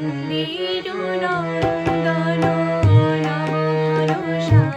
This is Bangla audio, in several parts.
মন্দির নন্দন নব ভরসা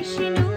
বিষ্ণু